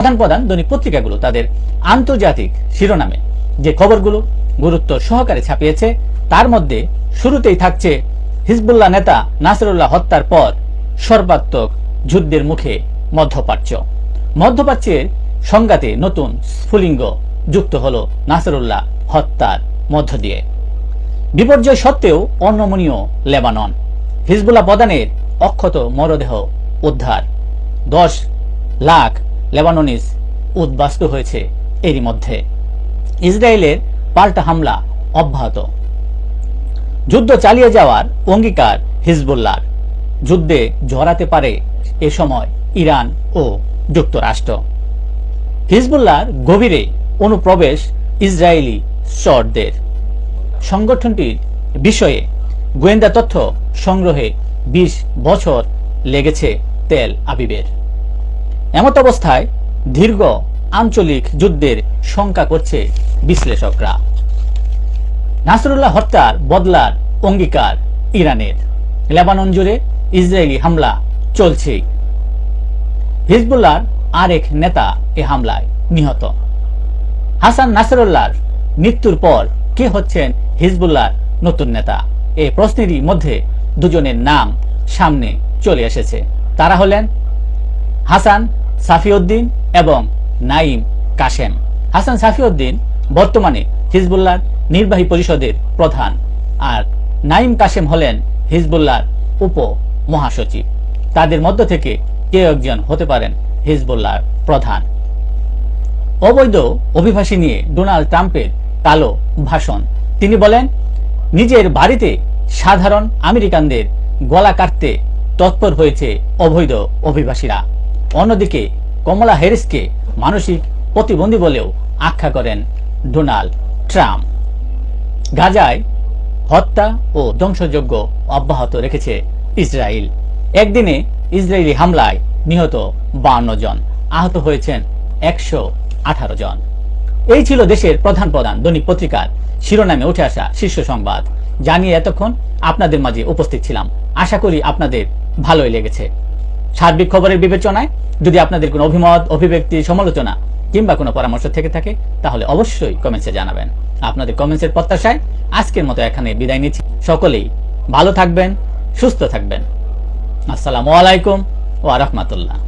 প্রধান প্রধান দৈনিক পত্রিকাগুলো তাদের আন্তর্জাতিক শিরোনামে। যে খবরগুলো গুরুত্ব সহকারে ছাপিয়েছে, তার মধ্যে শুরুতেই থাকছে হিজবুল্লাহ নেতা নাসরুল্লাহ হত্যার পর সর্বাত্মক যুদ্ধের মুখে মধ্যপ্রাচ্য। মধ্যপ্রাচ্যের সংঘাতে নতুন স্ফুলিঙ্গ যুক্ত হল নাসরুল্লাহ হত্যার মধ্য দিয়ে। বিপর্যয় সত্ত্বেও অনমনীয় লেবানন। হিজবুল্লাহ প্রধানের অক্ষত মরদেহ উদ্ধার। দশ লাখ লেবাননিস উদ্বাস্তু হয়েছে এরই মধ্যে। ইসরায়েলের পাল্টা হামলা অব্যাহত। যুদ্ধ চালিয়ে যাওয়ার অঙ্গীকার হিজবুল্লাহর। যুদ্ধে জড়াতে পারে এ সময় ইরান ও যুক্তরাষ্ট্র। হিজবুল্লাহর গভীরে অনুপ্রবেশ ইসরায়েলি শটদের সংগঠনটির বিষয়ে গোয়েন্দা তথ্য সংগ্রহে ২০ বছর লেগেছে তেল আবিবের। এমত অবস্থায় দীর্ঘ আঞ্চলিক যুদ্ধের শঙ্কা করছে বিশ্লেষকরা। নাসরুল্লাহ হত্যার বদলার অঙ্গীকার ইরানের। লেবানন জুড়ে ইসরায়েলি হামলা চলছেই হিজবুল্লাহর আরেক নেতা এ হামলায় নিহত। হাসান নাসরুল্লাহর মৃত্যুর পর কে হচ্ছেন হিজবুল্লাহর নতুন নেতা? এ প্রশ্নেরই মধ্যে দুজনের নাম সামনে চলে এসেছে। তারা হলেন হাসান সাফিউদ্দিন এবং নাইম কাশেম হাসান সাফিউদ্দিন বর্তমানে হিজবুল্লাহর নির্বাহী পরিষদের প্রধান আর নাইম কাশেম হলেন হিজবুল্লাহর উপ মহাসচিব তাদের মধ্য থেকে কেউ একজন হতে পারেন হিজবুল্লাহর প্রধান। অবৈধ অভিবাসী নিয়ে ডোনাল্ড ট্রাম্পের কালো ভাষণ। তিনি বলেন, নিজের বাড়িতে সাধারণ আমেরিকানদের গলা কাটতে তৎপর হয়েছে অবৈধ অভিবাসীরা। অন্যদিকে, কমলা হ্যারিসকে মানসিক প্রতিবন্ধী বলেও আখ্যা করেন ডোনাল্ড ট্রাম্প। গাজায় হত্যা ও ধ্বংসযজ্ঞ অব্যাহত রেখেছে ইসরায়েল। একদিনে ইসরায়েলি হামলায় নিহত বান্ন জন, আহত হয়েছেন একশো আঠারো জন। এই ছিল দেশের প্রধান প্রধান দৈনিক পত্রিকার শিরোনামে উঠে আসা শীর্ষ সংবাদ। জানিয়ে এতক্ষণ আপনাদের মাঝে উপস্থিত ছিলাম। আশা করি আপনাদের ভালোই লেগেছে। সার্বিক খবরের বিবেচনায় যদি আপনাদের কোনো অভিমত, অভিব্যক্তি, সমালোচনা কিংবা কোনো পরামর্শ থেকে থাকে, তাহলে অবশ্যই কমেন্টসে জানাবেন। আপনাদের কমেন্টসের প্রত্যাশায় আজকের মতো এখানে বিদায় নিচ্ছি। সকলেই ভালো থাকবেন, সুস্থ থাকবেন। আসসালামু আলাইকুম ও রাহমাতুল্লাহ।